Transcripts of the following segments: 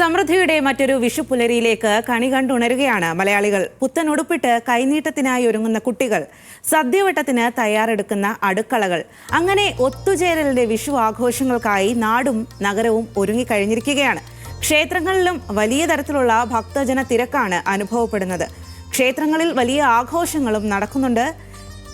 സമൃദ്ധിയുടെ മറ്റൊരു വിഷു പുലരിയിലേക്ക് കണി കണ്ടുണരുകയാണ് മലയാളികൾ. പുത്തൻ ഉടുപ്പിട്ട് കൈനീട്ടത്തിനായി ഒരുങ്ങുന്ന കുട്ടികൾ. സദ്യവട്ടത്തിന് തയ്യാറെടുക്കുന്ന അടുക്കളകൾ. അങ്ങനെ ഒത്തുചേരലിന്റെ വിഷു ആഘോഷങ്ങൾക്കായി നാടും നഗരവും ഒരുങ്ങിക്കഴിഞ്ഞിരിക്കുകയാണ്. ക്ഷേത്രങ്ങളിലും വലിയ തരത്തിലുള്ള ഭക്തജന തിരക്കാണ് അനുഭവപ്പെടുന്നത്. ക്ഷേത്രങ്ങളിൽ വലിയ ആഘോഷങ്ങളും നടക്കുന്നുണ്ട്.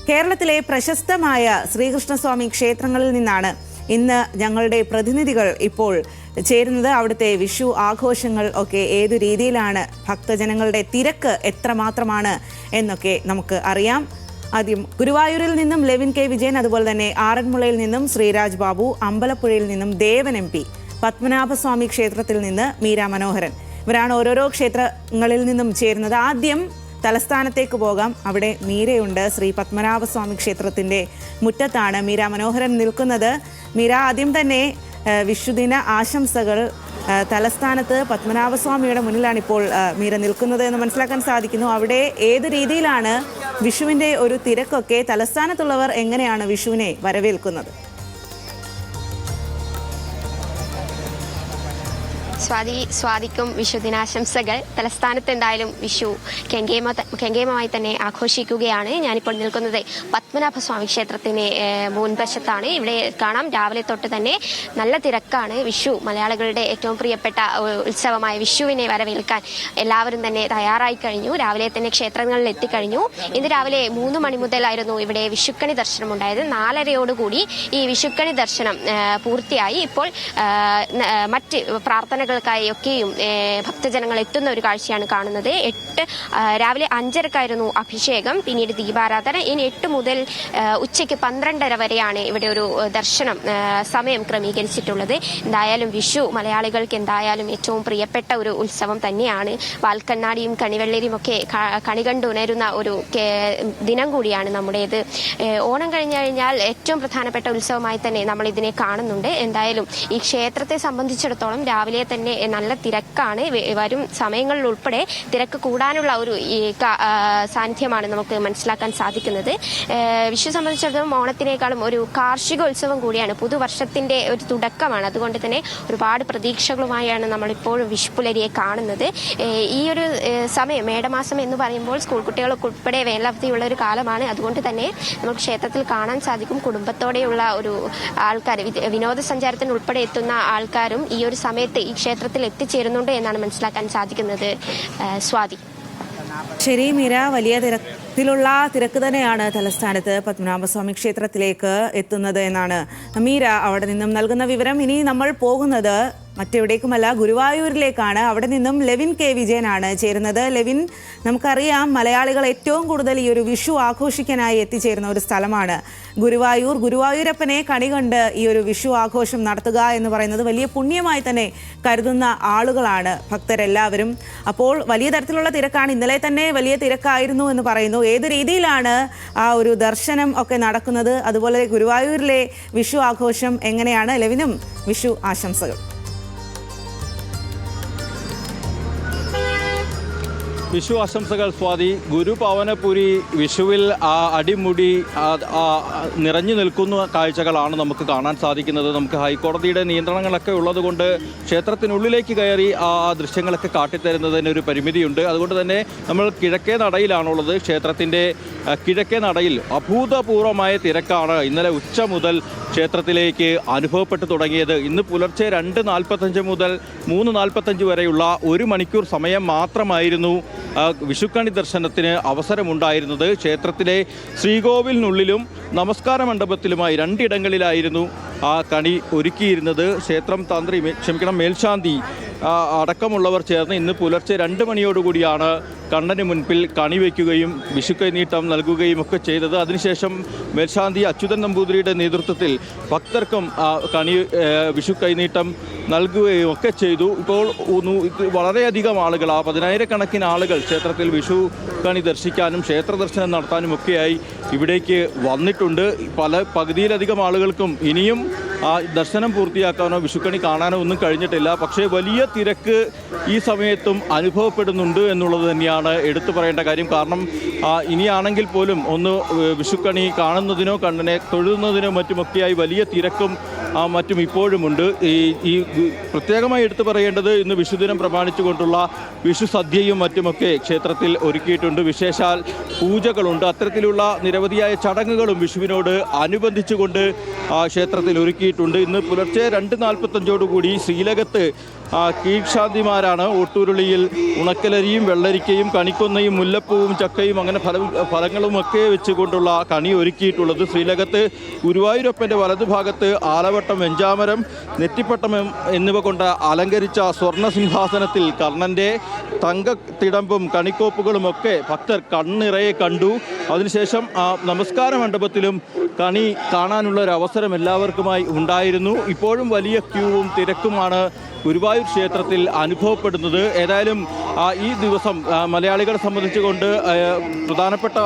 കേരളത്തിലെ പ്രശസ്തമായ ശ്രീകൃഷ്ണസ്വാമി ക്ഷേത്രങ്ങളിൽ നിന്നാണ് ഇന്ന് ഞങ്ങളുടെ പ്രതിനിധികൾ ഇപ്പോൾ ചേരുന്നത് അവിടുത്തെ വിഷു ആഘോഷങ്ങൾ ഒക്കെ ഏതു രീതിയിലാണ്? ഭക്തജനങ്ങളുടെ തിരക്ക് എത്രമാത്രമാണ് എന്നൊക്കെ നമുക്ക് അറിയാം. ആദ്യം ഗുരുവായൂരിൽ നിന്നും ലെവിൻ കെ വിജയൻ അതുപോലെ തന്നെ ആറന്മുളയിൽ നിന്നും ശ്രീരാജ് ബാബു അമ്പലപ്പുഴയിൽ നിന്നും ദേവൻ എം പി പത്മനാഭസ്വാമി ക്ഷേത്രത്തിൽ നിന്ന് മീര മനോഹരൻ. ഇവരാണ് ഓരോരോ ക്ഷേത്രങ്ങളിൽ നിന്നും ചേരുന്നത്. ആദ്യം തലസ്ഥാനത്തേക്ക് പോകാം. അവിടെ മീരയുണ്ട്. ശ്രീ പത്മനാഭസ്വാമി ക്ഷേത്രത്തിന്റെ മുറ്റത്താണ് മീര മനോഹരൻ നിൽക്കുന്നത്. മീര ആദ്യം തന്നെ വിഷുദിന ആശംസകൾ തലസ്ഥാനത്ത് പത്മനാഭസ്വാമിയുടെ മുന്നിലാണ് ഇപ്പോൾ മീര നിൽക്കുന്നത് എന്ന് മനസ്സിലാക്കാൻ സാധിക്കുന്നു. അവിടെ ഏത് രീതിയിലാണ് വിഷുവിന്റെ ഒരു തിരക്കൊക്കെ തലസ്ഥാനത്തുള്ളവർ എങ്ങനെയാണ് വിഷുവിനെ വരവേൽക്കുന്നത്? സ്വാതി സ്വാതിക്കും വിഷുദിനാശംസകൾ തലസ്ഥാനത്ത് എന്തായാലും വിഷു കെങ്കേമ കെങ്കേമമായി തന്നെ ആഘോഷിക്കുകയാണ് ഞാനിപ്പോൾ നിൽക്കുന്നത് പത്മനാഭസ്വാമി ക്ഷേത്രത്തിന് മുൻവശത്താണ്. ഇവിടെ കാണാം. രാവിലെ തൊട്ട് തന്നെ നല്ല തിരക്കാണ് വിഷു. മലയാളികളുടെ ഏറ്റവും പ്രിയപ്പെട്ട ഉത്സവമായ വിഷുവിനെ വരവേൽക്കാൻ എല്ലാവരും തന്നെ തയ്യാറായി കഴിഞ്ഞു. രാവിലെ തന്നെ ക്ഷേത്രങ്ങളിൽ എത്തിക്കഴിഞ്ഞു. ഇന്ന് രാവിലെ മൂന്ന് മണി മുതലായിരുന്നു ഇവിടെ വിഷുക്കണി ദർശനം ഉണ്ടായത്. നാലരയോടുകൂടി ഈ വിഷുക്കണി ദർശനം പൂർത്തിയായി. ഇപ്പോൾ മറ്റ് ന- പ്രാർത്ഥനകൾക്കായി ഒക്കെയും ഭക്തജനങ്ങൾ എത്തുന്ന ഒരു കാഴ്ചയാണ് കാണുന്നത്. എട്ട് രാവിലെ അഞ്ചരക്കായിരുന്നു അഭിഷേകം. പിന്നീട് ദീപാരാധന. ഇനി എട്ട് മുതൽ ഉച്ചയ്ക്ക് പന്ത്രണ്ടര വരെയാണ് ഇവിടെ ഒരു ദർശനം സമയം ക്രമീകരിച്ചിട്ടുള്ളത്. എന്തായാലും വിഷു മലയാളികൾക്ക് എന്തായാലും ഏറ്റവും പ്രിയപ്പെട്ട ഒരു ഉത്സവം തന്നെയാണ്. വാൽക്കണ്ണാടിയും കണിവെള്ളരിയും ഒക്കെ കണികണ്ടുണരുന്ന കണി കണ്ടുണരുന്ന ഒരു ദിനം കൂടിയാണ് നമ്മുടേത്. ഓണം കഴിഞ്ഞു കഴിഞ്ഞാൽ ഏറ്റവും പ്രധാനപ്പെട്ട ഉത്സവമായി തന്നെ നമ്മൾ ഇതിനെ കാണുന്നുണ്ട്. എന്തായാലും ഈ ക്ഷേത്രത്തെ സംബന്ധിച്ചിടത്തോളം രാവിലെ തന്നെ നല്ല തിരക്കാണ്. വരും സമയങ്ങളിൽ ഉൾപ്പെടെ തിരക്ക് കൂടാനുള്ള ഒരു സാന്നിധ്യമാണ് നമുക്ക് മനസ്സിലാക്കാൻ സാധിക്കുന്നത്. വിഷു സംബന്ധിച്ചിടത്തോളം ഓണത്തിനേക്കാളും ഒരു കാർഷികോത്സവം കൂടിയാണ് പുതുവർഷത്തിന്റെ ഒരു തുടക്കമാണ്. അതുകൊണ്ട് തന്നെ ഒരുപാട് പ്രതീക്ഷകളുമായാണ് നമ്മളിപ്പോഴും വിഷുപ്പുലരിയെ കാണുന്നത്. ഈ ഒരു സമയം മേടമാസം എന്ന് പറയുമ്പോൾ സ്കൂൾ കുട്ടികൾക്ക് ഉൾപ്പെടെ വേനലവധിയുള്ള ഒരു കാലമാണ്. അതുകൊണ്ട് തന്നെ നമുക്ക് ക്ഷേത്രത്തിൽ കാണാൻ സാധിക്കും. കുടുംബത്തോടെയുള്ള ഒരു ആൾക്കാർ വിനോദസഞ്ചാരത്തിന് ഉൾപ്പെടെ എത്തുന്ന ആൾക്കാരും ഈ ഒരു സമയത്ത് ഈ ക്ഷേത്രത്തിൽ എത്തിച്ചേരുന്നുണ്ട് എന്നാണ് മനസ്സിലാക്കാൻ സാധിക്കുന്നത് സ്വാതി. ശരി മീര വലിയ തിരക്കിലുള്ള തിരക്ക് തന്നെയാണ് തലസ്ഥാനത്ത് പത്മനാഭസ്വാമി ക്ഷേത്രത്തിലേക്ക് എത്തുന്നത് എന്നാണ്. മീര അവിടെ നിന്നും നൽകുന്ന വിവരം ഇനി നമ്മൾ പോകുന്നത് മറ്റെവിടേക്കുമല്ല ഗുരുവായൂരിലേക്കാണ്. അവിടെ നിന്നും ലെവിൻ കെ. വിജയനാണ് ചേരുന്നത്. ലെവിൻ നമുക്കറിയാം മലയാളികൾ ഏറ്റവും കൂടുതൽ ഈ ഒരു വിഷു ആഘോഷിക്കാനായി എത്തിച്ചേരുന്ന ഒരു സ്ഥലമാണ് ഗുരുവായൂർ. ഗുരുവായൂരപ്പനെ കണി കണ്ട് ഈ ഒരു വിഷു ആഘോഷം നടത്തുക എന്ന് പറയുന്നത് വലിയ പുണ്യമായി തന്നെ കരുതുന്ന ആളുകളാണ് ഭക്തരെല്ലാവരും. അപ്പോൾ വലിയ തരത്തിലുള്ള തിരക്കാണ്. ഇന്നലെ തന്നെ വലിയ തിരക്കായിരുന്നു എന്ന് പറയുന്നു. ഏത് രീതിയിലാണ് ആ ഒരു ദർശനം ഒക്കെ നടക്കുന്നത്? അതുപോലെ ഗുരുവായൂരിലെ വിഷു ആഘോഷം എങ്ങനെയാണ്? ലെവിനും വിഷു ആശംസകൾ. വിഷു ആശംസകൾ സ്വാതി. ഗുരുപവനപുരി വിഷുവിൽ ആ അടിമുടി നിറഞ്ഞു നിൽക്കുന്ന കാഴ്ചകളാണ് നമുക്ക് കാണാൻ സാധിക്കുന്നത്. നമുക്ക് ഹൈക്കോടതിയുടെ നിയന്ത്രണങ്ങളൊക്കെ ഉള്ളതുകൊണ്ട് ക്ഷേത്രത്തിനുള്ളിലേക്ക് കയറി ആ ദൃശ്യങ്ങളൊക്കെ കാട്ടിത്തരുന്നതിന് ഒരു പരിമിതിയുണ്ട്. അതുകൊണ്ട് തന്നെ നമ്മൾ കിഴക്കേ നടയിലാണുള്ളത്. ക്ഷേത്രത്തിന്റെ കിഴക്കേ നടയിൽ അഭൂതപൂർവമായ തിരക്കാണ് ഇന്നലെ ഉച്ച മുതൽ ക്ഷേത്രത്തിലേക്ക് അനുഭവപ്പെട്ടു തുടങ്ങിയത്. ഇന്ന് പുലർച്ചെ രണ്ട് നാൽപ്പത്തഞ്ച് മുതൽ മൂന്ന് നാൽപ്പത്തഞ്ച് വരെയുള്ള ഒരു മണിക്കൂർ സമയം മാത്രമായിരുന്നു വിഷുക്കണി ദർശനത്തിന് അവസരമുണ്ടായിരുന്നത് ക്ഷേത്രത്തിലെ ശ്രീകോവിലിനുള്ളിലും നമസ്കാര മണ്ഡപത്തിലുമായി രണ്ടിടങ്ങളിലായിരുന്നു ആ കണി ഒരുക്കിയിരുന്നത്. ക്ഷേത്രം തന്ത്രി ക്ഷമിക്കണം മേൽശാന്തി അടക്കമുള്ളവർ ചേർന്ന് ഇന്ന് പുലർച്ചെ രണ്ട് മണിയോടുകൂടിയാണ് കണ്ണന് മുൻപിൽ കണി വയ്ക്കുകയും വിഷുക്കൈനീട്ടം നൽകുകയും ഒക്കെ ചെയ്തത്. അതിനുശേഷം മേൽശാന്തി അച്യുതൻ നമ്പൂതിരിയുടെ നേതൃത്വത്തിൽ ഭക്തർക്കും കണി വിഷുക്കൈനീട്ടം വിഷു കൈനീട്ടം നൽകുകയും ഒക്കെ ചെയ്തു. ഇപ്പോൾ വളരെയധികം ആളുകൾ ആ പതിനായിരക്കണക്കിന് ആളുകൾ ക്ഷേത്രത്തിൽ വിഷു കണി ദർശിക്കാനും ക്ഷേത്ര ദർശനം നടത്താനും ഒക്കെയായി ഇവിടേക്ക് വന്നിട്ടുണ്ട്. പല പകുതിയിലധികം ആളുകൾക്കും ഇനിയും ആ ദർശനം പൂർത്തിയാക്കാനോ വിഷുക്കണി കാണാനോ ഒന്നും കഴിഞ്ഞിട്ടില്ല. പക്ഷേ വലിയ തിരക്ക് ഈ സമയത്തും അനുഭവപ്പെടുന്നുണ്ട് എന്നുള്ളത് തന്നെയാണ് എടുത്തു പറയേണ്ട കാര്യം. കാരണം ഇനിയാണെങ്കിൽ പോലും ഒന്ന് വിഷുക്കണി കാണുന്നതിനോ കണ്ണിനെ തൊഴുന്നതിനോ മറ്റുമൊക്കെയായി വലിയ തിരക്കും മറ്റും ഇപ്പോഴുമുണ്ട് ഈ ഈ പ്രത്യേകമായി എടുത്തു പറയേണ്ടത് ഇന്ന് വിഷുദിനം പ്രമാണിച്ചുകൊണ്ടുള്ള വിഷു സദ്യയും മറ്റുമൊക്കെ ക്ഷേത്രത്തിൽ ഒരുക്കിയിട്ടുണ്ട്. വിശേഷാൽ പൂജകളുണ്ട്. അത്തരത്തിലുള്ള നിരവധിയായ ചടങ്ങുകളും വിഷുവിനോട് അനുബന്ധിച്ചുകൊണ്ട് ക്ഷേത്രത്തിൽ ഒരുക്കിയിട്ടുണ്ട്. ഇന്ന് പുലർച്ചെ രണ്ട് നാൽപ്പത്തഞ്ചോടുകൂടി ശ്രീലകത്ത് ആ, കീഴ്ശാന്തിമാരാണ്. ഒട്ടൂരുളിയിൽ ഉണക്കലരിയും വെള്ളരിക്കയും കണിക്കൊന്നയും മുല്ലപ്പൂവും ചക്കയും അങ്ങനെ ഫല ഫലങ്ങളുമൊക്കെ വെച്ചുകൊണ്ടുള്ള കണി ഒരുക്കിയിട്ടുള്ളത് ശ്രീലകത്ത്. ഗുരുവായൂരപ്പന്റെ വലതുഭാഗത്ത് ആലവട്ടം വെഞ്ചാമരം നെറ്റിപ്പട്ടം എന്നിവ കൊണ്ട് അലങ്കരിച്ച സ്വർണ സിംഹാസനത്തിൽ കർണന്റെ തങ്കത്തിടമ്പും കണിക്കോപ്പുകളും ഒക്കെ ഭക്തർ കണ്ണിറയെ കണ്ടു. അതിനുശേഷം ആ നമസ്കാര മണ്ഡപത്തിലും കണി കാണാനുള്ള ഒരു അവസരം എല്ലാവർക്കുമായി ഉണ്ടായിരുന്നു. ഇപ്പോഴും വലിയ ക്യൂവും തിരക്കുമാണ് ഗുരുവായൂർ ക്ഷേത്രത്തിൽ അനുഭവപ്പെടുന്നത് ഏതായാലും ഈ ദിവസം മലയാളികളെ സംബന്ധിച്ചുകൊണ്ട് പ്രധാനപ്പെട്ട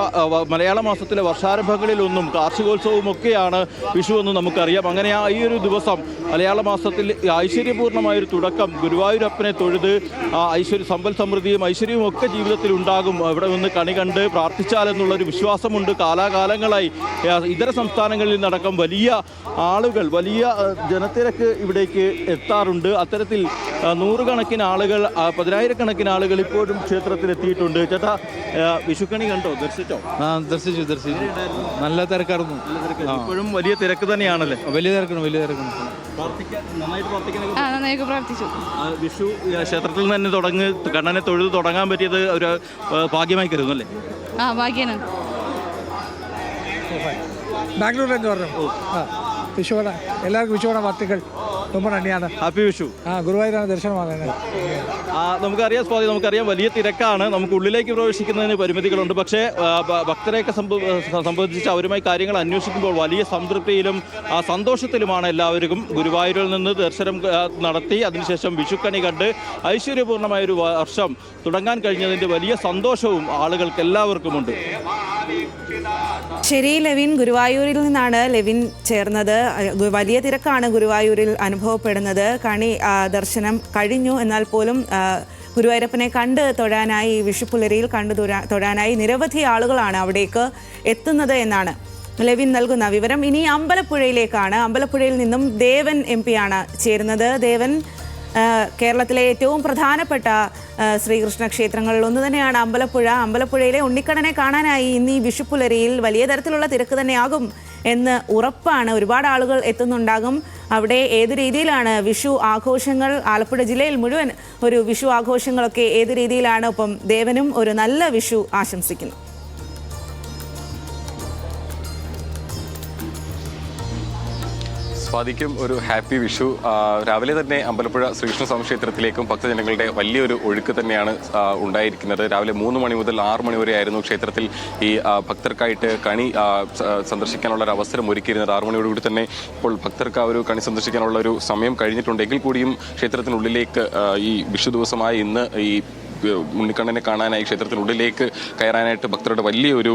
മലയാള മാസത്തിലെ വർഷാരംഭങ്ങളിലൊന്നും കാർഷികോത്സവവും ഒക്കെയാണ് വിഷു എന്ന് നമുക്കറിയാം. അങ്ങനെ ആ ഈ ഒരു ദിവസം മലയാള മാസത്തിൽ ഐശ്വര്യപൂർണമായൊരു തുടക്കം ഗുരുവായൂരപ്പനെ തൊഴുത് ഐശ്വര്യ സമ്പൽ സമൃദ്ധിയും ഐശ്വര്യവും ഒക്കെ ജീവിതത്തിൽ ഉണ്ടാകും. അവിടെ നിന്ന് കണി കണ്ട് പ്രാർത്ഥിച്ചാലെന്നുള്ളൊരു വിശ്വാസമുണ്ട്. കാലാകാലങ്ങളായി ഇതര സംസ്ഥാനങ്ങളിൽ നടക്കം വലിയ ആളുകൾ വലിയ ജനത്തിരക്ക് ഇവിടേക്ക് എത്താറുണ്ട്. അത്തരത്തിൽ ആ, നൂറുകണക്കിന് ആളുകൾ പതിനായിരക്കണക്കിന് ആളുകൾ ഇപ്പോഴും ക്ഷേത്രത്തിൽ എത്തിയിട്ടുണ്ട് ചേട്ടാ വിഷുക്കണി കണ്ടോ? ദർശിച്ചോ? ആ ദർശിച്ചു ദർശിച്ചു. നല്ല തിരക്കായിരുന്നു. ഇപ്പോഴും വലിയ തിരക്ക് തന്നെയാണല്ലേ? വലിയ തിരക്കണം വലിയ തിരക്കണം. നന്നായിട്ട് പ്രാർത്ഥിച്ചു. വിഷു ക്ഷേത്രത്തിൽ നിന്ന് തന്നെ തുടങ്ങി കണ്ണനെ തൊഴുത് തുടങ്ങാൻ പറ്റിയത് ഒരു ഭാഗ്യമായി കരുതുന്നു അല്ലേ? ആ ഭാഗ്യനാണ്. ബാംഗ്ലൂരിലെന്ന് പറഞ്ഞു ആ വിഷുവട. എല്ലാവർക്കും വിഷുവട വാർത്തകൾ. ತುಂಬಾ ಅನ್ಯಾನ ಹ್ಯಾಪಿ ವಿಶು ಹಾಂ ಗುರುವಾಯೂರ ದರ್ಶನ ಮಾಡೋಣ നമുക്കറിയാം സ്വാതി നമുക്കറിയാം വലിയ തിരക്കാണ്. നമുക്ക് ഉള്ളിലേക്ക് പ്രവേശിക്കുന്നതിന് പരിമിതികളുണ്ട്. പക്ഷേ ഭക്തരെയൊക്കെ സംബന്ധിച്ച് അവരുമായി കാര്യങ്ങൾ അന്വേഷിക്കുമ്പോൾ വലിയ സംതൃപ്തിയിലും സന്തോഷത്തിലുമാണ് എല്ലാവർക്കും ഗുരുവായൂരിൽ നിന്ന് ദർശനം നടത്തി. അതിനുശേഷം വിഷുക്കണി കണ്ട് ഐശ്വര്യപൂർണമായ ഒരു വർഷം തുടങ്ങാൻ കഴിഞ്ഞതിന്റെ വലിയ സന്തോഷവും ആളുകൾക്ക് എല്ലാവർക്കുമുണ്ട്. ശരി ലെവിൻ ഗുരുവായൂരിൽ നിന്നാണ് ലെവിൻ ചേർന്നത്. വലിയ തിരക്കാണ് ഗുരുവായൂരിൽ അനുഭവപ്പെടുന്നത്. കണി ദർശനം കഴിഞ്ഞു. എന്നാൽ പോലും ഗുരുവായൂരപ്പനെ കണ്ട് തൊഴാനായി വിഷുപ്പുലരിയിൽ കണ്ടു തൊഴാ- തൊഴാനായി നിരവധി ആളുകളാണ് അവിടേക്ക് എത്തുന്നത് എന്നാണ് ലെവിൻ നൽകുന്ന വിവരം. ഇനി അമ്പലപ്പുഴയിലേക്കാണ്. അമ്പലപ്പുഴയിൽ നിന്നും ദേവൻ എം ആണ് ചേരുന്നത്. ദേവൻ കേരളത്തിലെ ഏറ്റവും പ്രധാനപ്പെട്ട ശ്രീകൃഷ്ണ ക്ഷേത്രങ്ങളിൽ ഒന്ന് തന്നെയാണ് അമ്പലപ്പുഴ. അമ്പലപ്പുഴയിലെ ഉണ്ണിക്കണ്ണനെ കാണാനായി ഇന്ന് ഈ വിഷുപ്പുലരിയിൽ വലിയ തരത്തിലുള്ള തിരക്ക് തന്നെയാകും. എന്ന് ഉറപ്പാണ്. ഒരുപാട് ആളുകൾ എത്തുന്നുണ്ടാകും. അവിടെ ഏത് രീതിയിലാണ് വിഷു ആഘോഷങ്ങൾ? ആലപ്പുഴ ജില്ലയിൽ മുഴുവൻ ഒരു വിഷു ആഘോഷങ്ങളൊക്കെ ഏത് രീതിയിലാണ്? ഒപ്പം ദേവനും ഒരു നല്ല വിഷു ആശംസിക്കുന്നു. സ്വാതിക്കും ഒരു ഹാപ്പി വിഷു. രാവിലെ തന്നെ അമ്പലപ്പുഴ ശ്രീകൃഷ്ണ സ്വാമി ക്ഷേത്രത്തിലേക്കും ഭക്തജനങ്ങളുടെ വലിയൊരു ഒഴുക്ക് തന്നെയാണ് ഉണ്ടായിരിക്കുന്നത്. രാവിലെ മൂന്ന് മണി മുതൽ ആറ് മണി വരെ ആയിരുന്നു ക്ഷേത്രത്തിൽ ഈ ഭക്തർക്കായിട്ട് കണി സന്ദർശിക്കാനുള്ള ഒരു അവസരം ഒരുക്കിയിരുന്നത്. ആറ് മണിയോടുകൂടി തന്നെ ഇപ്പോൾ ഭക്തർക്ക് ആ ഒരു കണി സന്ദർശിക്കാനുള്ള ഒരു സമയം കഴിഞ്ഞിട്ടുണ്ടെങ്കിൽ കൂടിയും ക്ഷേത്രത്തിനുള്ളിലേക്ക് ഈ വിഷു ദിവസമായ ഇന്ന് ഈ ഉണ്ണിക്കണ്ണനെ കാണാനായി ക്ഷേത്രത്തിനുള്ളിലേക്ക് കയറാനായിട്ട് ഭക്തരുടെ വലിയൊരു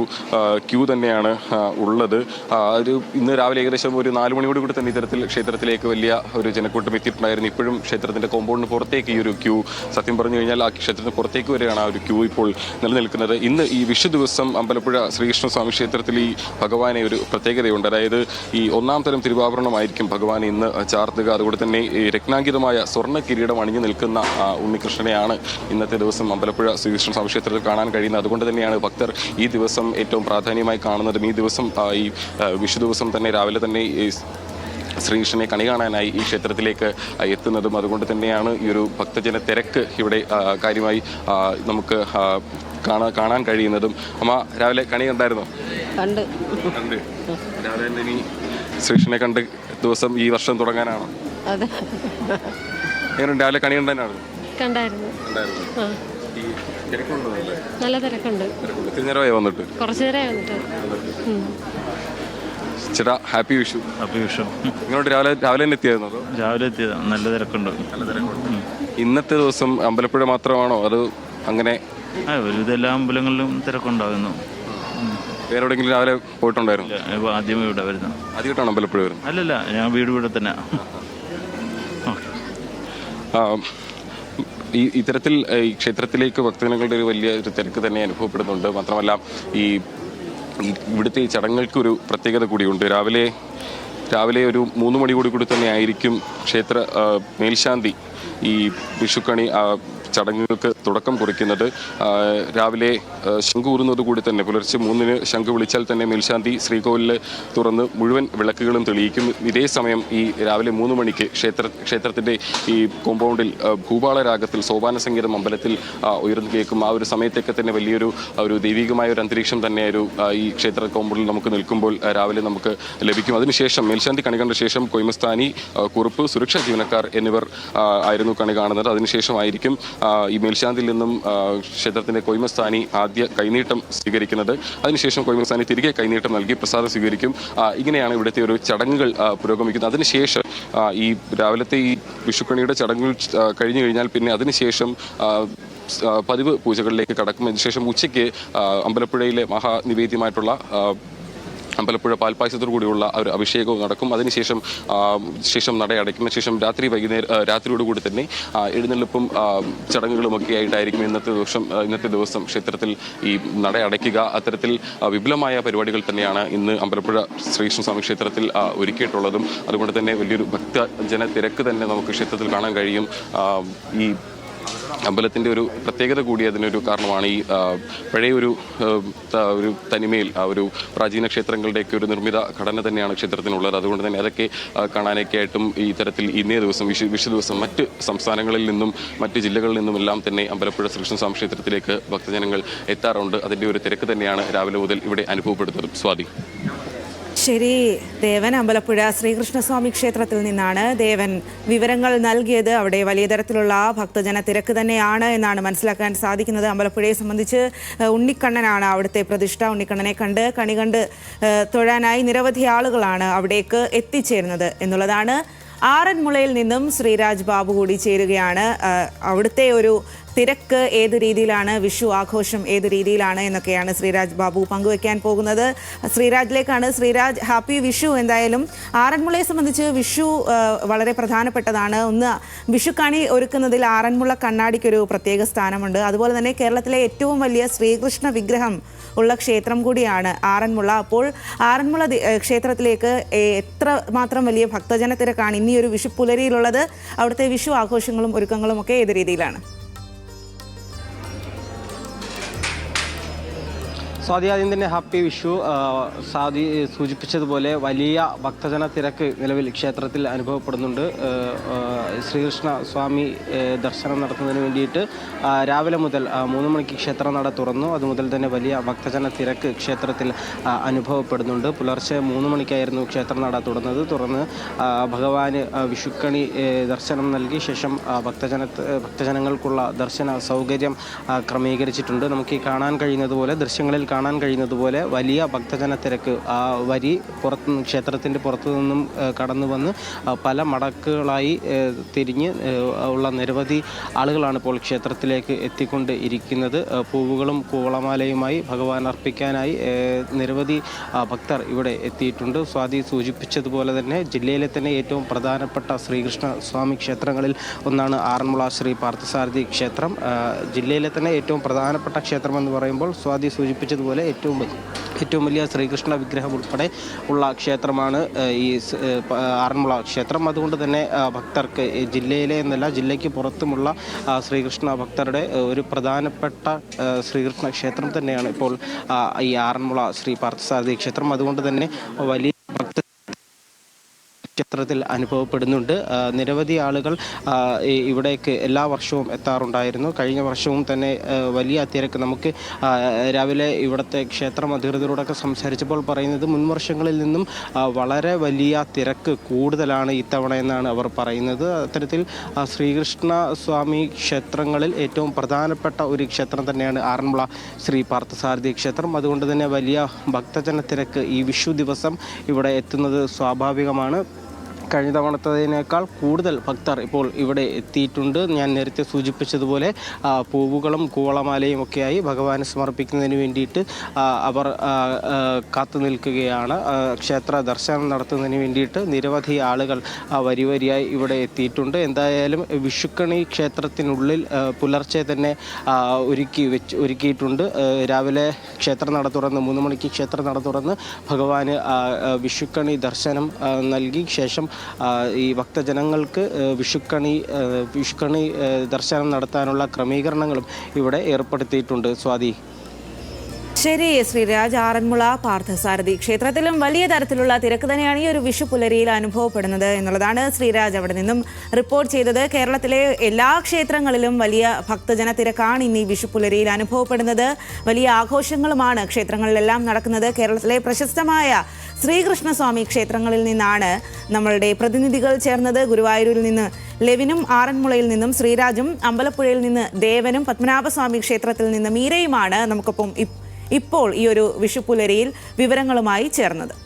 ക്യൂ തന്നെയാണ് ഉള്ളത്. ഒരു ഇന്ന് രാവിലെ ഏകദേശം ഒരു നാല് മണിയോട് കൂടി തന്നെ ഇത്തരത്തിൽ ക്ഷേത്രത്തിലേക്ക് വലിയ ഒരു ജനക്കൂട്ടം എത്തിയിട്ടുണ്ടായിരുന്നു. ഇപ്പോഴും ക്ഷേത്രത്തിന്റെ കോമ്പൗണ്ടിന് പുറത്തേക്ക് ഈ ഒരു ക്യൂ സത്യം പറഞ്ഞു കഴിഞ്ഞാൽ ആ ക്ഷേത്രത്തിന് പുറത്തേക്ക് വരെയാണ് ആ ഒരു ക്യൂ ഇപ്പോൾ നിലനിൽക്കുന്നത്. ഇന്ന് ഈ വിഷു ദിവസം അമ്പലപ്പുഴ ശ്രീകൃഷ്ണ സ്വാമി ക്ഷേത്രത്തിൽ ഈ ഭഗവാനെ ഒരു പ്രത്യേകതയുണ്ട്. അതായത് ഈ ഒന്നാം തരം തിരുവാഭരണമായിരിക്കും ഭഗവാൻ ഇന്ന് ചാർത്തുക. അതുകൊണ്ട് തന്നെ രത്നാങ്കിതമായ സ്വർണ കിരീടം അണിഞ്ഞു നിൽക്കുന്ന ഉണ്ണികൃഷ്ണനെയാണ് ഇന്നത്തെ ദിവസം അമ്പലപ്പുഴ ശ്രീകൃഷ്ണ സ്വാമി ക്ഷേത്രത്തിൽ കാണാൻ കഴിയുന്നത്. അതുകൊണ്ട് തന്നെയാണ് ഭക്തർ ഈ ദിവസം ഏറ്റവും പ്രാധാന്യമായി കാണുന്നതും. ഈ ദിവസം ഈ വിഷു ദിവസം തന്നെ രാവിലെ തന്നെ ശ്രീകൃഷ്ണനെ കണി കാണാനായി ഈ ക്ഷേത്രത്തിലേക്ക് എത്തുന്നതും അതുകൊണ്ട് തന്നെയാണ് ഈ ഒരു ഭക്തജന തിരക്ക് ഇവിടെ കാര്യമായി നമുക്ക് കാണാൻ കാണാൻ കഴിയുന്നതും. അമ്മ രാവിലെ കണി കണ്ടായിരുന്നോ? കണ്ട്. കണ്ട്. രാവിലെ തന്നെ ഇനി ശ്രീകൃഷ്ണനെ കണ്ട് ദിവസം ഈ വർഷം തുടങ്ങാനാണോ? അതെ. എങ്ങനെ രാവിലെ കണി കണ്ടാനാണ് കണ്ടായിരുന്നു. തിരക്കുണ്ടോ നല്ല? തിരക്കുണ്ട്. ഒത്തിരി നേരമായി വന്നിട്ട്. കുറച്ചു നേരമായി വന്നിട്ട്. ഉം. ചേട്ടാ ഹാപ്പി വിഷു. ഹാപ്പി വിഷു. നിങ്ങളോട് രാവിലെ രാവിലെ തന്നെ എത്തിയായിരുന്നു അതോ? രാവിലെ എത്തിയതാണ് നല്ല തിരക്കുണ്ട്. ഉം. ഇന്നത്തെ ദിവസം അമ്പലപ്പുഴ മാത്രമാണോ അത് അങ്ങനെ? ആ ഒരുവിധ എല്ലാ അമ്പലങ്ങളിലും തിരക്കുണ്ടാകുന്നു. ഉം. വേറെ എവിടെയെങ്കിലും രാവിലെ പോയിട്ടുണ്ടായിരുന്നു? ഇല്ല, ഇപ്പൊ ആദ്യമേ ഇവിടെ വരുന്നു. ആദ്യമായിട്ടാണ് അമ്പലപ്പുഴ വരുന്നത്? അല്ലല്ല ഞാൻ വീട് ഇവിടെ തന്നെ. ആ, ഈ ഇത്തരത്തിൽ ഈ ക്ഷേത്രത്തിലേക്ക് ഭക്തജനങ്ങളുടെ ഒരു വലിയ ഒരു തിരക്ക് തന്നെ അനുഭവപ്പെടുന്നുണ്ട്. മാത്രമല്ല ഈ ഇവിടുത്തെ ഈ ചടങ്ങുകൾക്ക് ഒരു പ്രത്യേകത കൂടിയുണ്ട്. രാവിലെ രാവിലെ ഒരു മൂന്ന് മണി കൂടി കൂടി തന്നെ ആയിരിക്കും ക്ഷേത്ര മേൽശാന്തി ഈ വിഷുക്കണി ചടങ്ങുകൾക്ക് തുടക്കം കുറിക്കുന്നത്. രാവിലെ ശംഖ് ഊറുന്നത് കൂടി തന്നെ പുലർച്ചെ മൂന്നിന് ശംഖ് വിളിച്ചാൽ തന്നെ മേൽശാന്തി ശ്രീകോവിലിൽ തുറന്ന് മുഴുവൻ വിളക്കുകളും തെളിയിക്കും. ഇതേ സമയം ഈ രാവിലെ മൂന്ന് മണിക്ക് ക്ഷേത്ര ക്ഷേത്രത്തിന്റെ ഈ കോമ്പൗണ്ടിൽ ഭൂപാള രാഗത്തിൽ സോപാന സംഗീതം അമ്പലത്തിൽ ഉയർന്നു കേൾക്കും. ആ ഒരു സമയത്തൊക്കെ തന്നെ വലിയൊരു ഒരു ദൈവികമായ ഒരു അന്തരീക്ഷം തന്നെ ഒരു ഈ ക്ഷേത്ര കോമ്പൗണ്ടിൽ നമുക്ക് നിൽക്കുമ്പോൾ രാവിലെ നമുക്ക് ലഭിക്കും. അതിനുശേഷം മേൽശാന്തി കണി കണ്ട ശേഷം കൊയ്മസ്ഥാനി കുറുപ്പ് സുരക്ഷാ ജീവനക്കാർ എന്നിവർ ആയിരുന്നു കണി കാണുന്നത്. അതിനുശേഷമായിരിക്കും ഈ മേൽശാന്തിൽ നിന്നും ക്ഷേത്രത്തിന്റെ കൊയ്മസ്ഥാനി ആദ്യ കൈനീട്ടം സ്വീകരിക്കുന്നത്. അതിനുശേഷം കൊയ്മസ്ഥാനി തിരികെ കൈനീട്ടം നൽകി പ്രസാദം സ്വീകരിക്കും. ഇങ്ങനെയാണ് ഇവിടുത്തെ ഒരു ചടങ്ങുകൾ പുരോഗമിക്കുന്നത്. അതിനുശേഷം ഈ രാവിലത്തെ ഈ വിഷുക്കണിയുടെ ചടങ്ങുകൾ കഴിഞ്ഞു കഴിഞ്ഞാൽ പിന്നെ അതിനുശേഷം പതിവ് പൂജകളിലേക്ക് കടക്കും. അതിനുശേഷം ഉച്ചയ്ക്ക് അമ്പലപ്പുഴയിലെ മഹാനിവേദ്യമായിട്ടുള്ള അമ്പലപ്പുഴ പാൽപ്പായസത്തോടു കൂടിയുള്ള ഒരു അഭിഷേകവും നടക്കും. അതിനുശേഷം ശേഷം നട അടയ്ക്കുന്ന ശേഷം രാത്രി വൈകുന്നേരം രാത്രിയോടുകൂടി തന്നെ എഴുന്നള്ളിപ്പും ചടങ്ങുകളുമൊക്കെ ആയിട്ടായിരിക്കും ഇന്നത്തെ ദിവസം ഇന്നത്തെ ദിവസം ക്ഷേത്രത്തിൽ ഈ നട അടയ്ക്കുക. അത്തരത്തിൽ വിപുലമായ പരിപാടികൾ തന്നെയാണ് ഇന്ന് അമ്പലപ്പുഴ ശ്രീകൃഷ്ണസ്വാമി ക്ഷേത്രത്തിൽ ഒരുക്കിയിട്ടുള്ളതും. അതുകൊണ്ട് തന്നെ വലിയൊരു ഭക്തജന തിരക്ക് തന്നെ നമുക്ക് ക്ഷേത്രത്തിൽ കാണാൻ കഴിയും. ഈ അമ്പലത്തിന്റെ ഒരു പ്രത്യേകത കൂടി അതിനൊരു കാരണമാണ് ഈ പഴയ ഒരു ഒരു തനിമയിൽ ആ ഒരു പ്രാചീന ക്ഷേത്രങ്ങളുടെയൊക്കെ ഒരു നിർമ്മിത ഘടന തന്നെയാണ് ക്ഷേത്രത്തിനുള്ളത്. അതുകൊണ്ട് തന്നെ അതൊക്കെ കാണാനൊക്കെ ആയിട്ടും ഈ തരത്തിൽ ഇന്നേ ദിവസം വിഷു വിഷു ദിവസം മറ്റ് സംസ്ഥാനങ്ങളിൽ നിന്നും മറ്റ് ജില്ലകളിൽ നിന്നും എല്ലാം തന്നെ അമ്പലപ്പുഴ ശ്രീകൃഷ്ണസ്വാമി ക്ഷേത്രത്തിലേക്ക് ഭക്തജനങ്ങൾ എത്താറുണ്ട്. അതിന്റെ ഒരു തിരക്ക് തന്നെയാണ് രാവിലെ മുതൽ ഇവിടെ അനുഭവപ്പെടുന്നത്. സ്വാതി. ശരി ദേവൻ അമ്പലപ്പുഴ ശ്രീകൃഷ്ണസ്വാമി ക്ഷേത്രത്തിൽ നിന്നാണ് ദേവൻ വിവരങ്ങൾ നൽകിയത്. അവിടെ വലിയ തരത്തിലുള്ള ഭക്തജന തിരക്ക് തന്നെയാണ് എന്നാണ് മനസ്സിലാക്കാൻ സാധിക്കുന്നത്. അമ്പലപ്പുഴയെ സംബന്ധിച്ച് ഉണ്ണിക്കണ്ണനാണ് അവിടുത്തെ പ്രതിഷ്ഠ. ഉണ്ണിക്കണ്ണനെ കണ്ട് കണി കണ്ട് തൊഴാനായി നിരവധി ആളുകളാണ് അവിടേക്ക് എത്തിച്ചേരുന്നത് എന്നുള്ളതാണ്. ആറന്മുളയിൽ നിന്നും ശ്രീരാജ് ബാബു കൂടി ചേരുകയാണ്. അവിടുത്തെ ഒരു തിരക്ക് ഏത് രീതിയിലാണ് വിഷു ആഘോഷം ഏത് രീതിയിലാണ് എന്നൊക്കെയാണ് ശ്രീരാജ് ബാബു പങ്കുവെക്കാൻ പോകുന്നത്. ശ്രീരാജിലേക്കാണ്. ശ്രീരാജ് ഹാപ്പി വിഷു എന്തായാലും ആറന്മുളയെ സംബന്ധിച്ച് വിഷു വളരെ പ്രധാനപ്പെട്ടതാണ്. ഒന്ന് വിഷുക്കണി ഒരുക്കുന്നതിൽ ആറന്മുള കണ്ണാടിക്കൊരു പ്രത്യേക സ്ഥാനമുണ്ട്. അതുപോലെ തന്നെ കേരളത്തിലെ ഏറ്റവും വലിയ ശ്രീകൃഷ്ണ വിഗ്രഹം ഉള്ള ക്ഷേത്രം കൂടിയാണ് ആറന്മുള. അപ്പോൾ ആറന്മുള ക്ഷേത്രത്തിലേക്ക് എത്ര മാത്രം വലിയ ഭക്തജന തിരക്കാണ് ഇനി വിഷു പുലരിയിലുള്ളത് അവിടുത്തെ വിഷു ആഘോഷങ്ങളും ഒരുക്കങ്ങളും ഒക്കെ ഏത് രീതിയിലാണ്? സ്വാതി ആദ്യം തന്നെ ഹാപ്പി വിഷു സൗദി സൂചിപ്പിച്ചതുപോലെ വലിയ ഭക്തജന തിരക്ക് നിലവിൽ ക്ഷേത്രത്തിൽ അനുഭവപ്പെടുന്നുണ്ട്. ശ്രീകൃഷ്ണ സ്വാമി ദർശനം നടത്തുന്നതിന് വേണ്ടിയിട്ട് രാവിലെ മുതൽ മൂന്ന് മണിക്ക് ക്ഷേത്ര നട തുറന്നു. അതുമുതൽ തന്നെ വലിയ ഭക്തജന തിരക്ക് ക്ഷേത്രത്തിൽ അനുഭവപ്പെടുന്നുണ്ട്. പുലർച്ചെ മൂന്ന് മണിക്കായിരുന്നു ക്ഷേത്ര നട തുറന്നത്. തുറന്ന് ഭഗവാന് വിഷുക്കണി ദർശനം നൽകി ശേഷം ഭക്തജന ഭക്തജനങ്ങൾക്കുള്ള ദർശന സൗകര്യം ക്രമീകരിച്ചിട്ടുണ്ട്. നമുക്ക് ഈ കാണാൻ കഴിയുന്നത് പോലെ ദൃശ്യങ്ങളിൽ കാണാൻ കഴിയുന്നത് പോലെ വലിയ ഭക്തജന തിരക്ക് ആ വരി പുറത്ത് ക്ഷേത്രത്തിന്റെ പുറത്തു നിന്നും കടന്നു വന്ന് പല മടക്കുകളായി തിരിഞ്ഞ് ഉള്ള നിരവധി ആളുകളാണ് ഇപ്പോൾ ക്ഷേത്രത്തിലേക്ക് എത്തിക്കൊണ്ട് ഇരിക്കുന്നത്. പൂവുകളും കൂവളമാലയുമായി ഭഗവാൻ അർപ്പിക്കാനായി നിരവധി ഭക്തർ ഇവിടെ എത്തിയിട്ടുണ്ട്. സ്വാതി സൂചിപ്പിച്ചതുപോലെ തന്നെ ജില്ലയിലെ തന്നെ ഏറ്റവും പ്രധാനപ്പെട്ട ശ്രീകൃഷ്ണ സ്വാമി ക്ഷേത്രങ്ങളിൽ ഒന്നാണ് ആറന്മുള ശ്രീ പാർത്ഥസാരഥി ക്ഷേത്രം. ജില്ലയിലെ തന്നെ ഏറ്റവും പ്രധാനപ്പെട്ട ക്ഷേത്രം എന്ന് പറയുമ്പോൾ സ്വാതി സൂചിപ്പിച്ചതുപോലെ ഏറ്റവും വലിയ ഏറ്റവും വലിയ ശ്രീകൃഷ്ണ വിഗ്രഹം ഉൾപ്പെടെ ഉള്ള ക്ഷേത്രമാണ് ഈ ആറന്മുള ക്ഷേത്രം. അതുകൊണ്ട് തന്നെ ഭക്തർക്ക് ജില്ലയിലെ എന്നല്ല ജില്ലയ്ക്ക് പുറത്തുമുള്ള ശ്രീകൃഷ്ണ ഭക്തരുടെ ഒരു പ്രധാനപ്പെട്ട ശ്രീകൃഷ്ണ ക്ഷേത്രം തന്നെയാണ് ഇപ്പോൾ ഈ ആറന്മുള ശ്രീ പാർത്ഥസാരഥി ക്ഷേത്രം. അതുകൊണ്ട് തന്നെ വലിയ ഭക്ത ക്ഷേത്രത്തിൽ അനുഭവപ്പെടുന്നുണ്ട് നിരവധി ആളുകൾ ഇവിടേക്ക് എല്ലാ വർഷവും എത്താറുണ്ടായിരുന്നു. കഴിഞ്ഞ വർഷവും തന്നെ വലിയ തിരക്ക് നമുക്ക് രാവിലെ ഇവിടുത്തെ ക്ഷേത്രം അധികൃതരോടൊക്കെ സംസാരിച്ചപ്പോൾ പറയുന്നത് മുൻ വർഷങ്ങളിൽ നിന്നും വളരെ വലിയ തിരക്ക് കൂടുതലാണ് ഇത്തവണ എന്നാണ് അവർ പറയുന്നത്. അത്തരത്തിൽ ശ്രീകൃഷ്ണ സ്വാമി ക്ഷേത്രങ്ങളിൽ ഏറ്റവും പ്രധാനപ്പെട്ട ഒരു ക്ഷേത്രം തന്നെയാണ് ആറന്മുള ശ്രീ പാർത്ഥസാരഥി ക്ഷേത്രം. അതുകൊണ്ട് തന്നെ വലിയ ഭക്തജന തിരക്ക് ഈ വിഷു ദിവസം ഇവിടെ എത്തുന്നത് സ്വാഭാവികമാണ്. കഴിഞ്ഞ തവണത്തതിനേക്കാൾ കൂടുതൽ ഭക്തർ ഇപ്പോൾ ഇവിടെ എത്തിയിട്ടുണ്ട്. ഞാൻ നേരത്തെ സൂചിപ്പിച്ചതുപോലെ പൂവുകളും കൂവളമാലയും ഒക്കെയായി ഭഗവാന് സമർപ്പിക്കുന്നതിന് വേണ്ടിയിട്ട് അവർ കാത്തു നിൽക്കുകയാണ്. ക്ഷേത്ര ദർശനം നടത്തുന്നതിന് വേണ്ടിയിട്ട് നിരവധി ആളുകൾ വരിവരിയായി വരി വരിയായി ഇവിടെ എത്തിയിട്ടുണ്ട്. എന്തായാലും വിഷുക്കണി ക്ഷേത്രത്തിനുള്ളിൽ പുലർച്ചെ തന്നെ ഒരുക്കി വെച്ച് ഒരുക്കിയിട്ടുണ്ട്. രാവിലെ ക്ഷേത്ര നട തുറന്ന് മൂന്ന് മണിക്ക് ക്ഷേത്ര നട തുറന്ന് ഭഗവാന് വിഷുക്കണി ദർശനം നൽകി. ശേഷം ഈ ഭക്തജനങ്ങൾക്ക് വിഷുക്കണി വിഷുക്കണി ദർശനം നടത്താനുള്ള ക്രമീകരണങ്ങളും ഇവിടെ ഏർപ്പെടുത്തിയിട്ടുണ്ട്. സ്വാതി. ശരി ശ്രീരാജ് ആറന്മുള പാർത്ഥസാരഥി. ക്ഷേത്രത്തിലും വലിയ തരത്തിലുള്ള തിരക്ക് തന്നെയാണ് ഈ ഒരു വിഷു പുലരിയിൽ അനുഭവപ്പെടുന്നത് എന്നുള്ളതാണ് ശ്രീരാജ് അവിടെ നിന്നും റിപ്പോർട്ട് ചെയ്തത്. കേരളത്തിലെ എല്ലാ ക്ഷേത്രങ്ങളിലും വലിയ ഭക്തജന തിരക്കാണ് ഇന്ന് ഈ വിഷു പുലരിയിൽ അനുഭവപ്പെടുന്നത്. വലിയ ആഘോഷങ്ങളുമാണ് ക്ഷേത്രങ്ങളിലെല്ലാം നടക്കുന്നത്. കേരളത്തിലെ പ്രശസ്തമായ ശ്രീകൃഷ്ണസ്വാമി ക്ഷേത്രങ്ങളിൽ നിന്നാണ് നമ്മളുടെ പ്രതിനിധികൾ ചേർന്നത്. ഗുരുവായൂരിൽ നിന്ന് ലെവിനും ആറന്മുളയിൽ നിന്നും ശ്രീരാജും അമ്പലപ്പുഴയിൽ നിന്ന് ദേവനും പത്മനാഭസ്വാമി ക്ഷേത്രത്തിൽ നിന്ന് മീരയുമാണ്. നമുക്കൊപ്പം ഇപ്- ഇപ്പോൾ ഈ ഒരു വിഷുപ്പുലരിയിൽ വിവരങ്ങളുമായി ചേർന്നത്.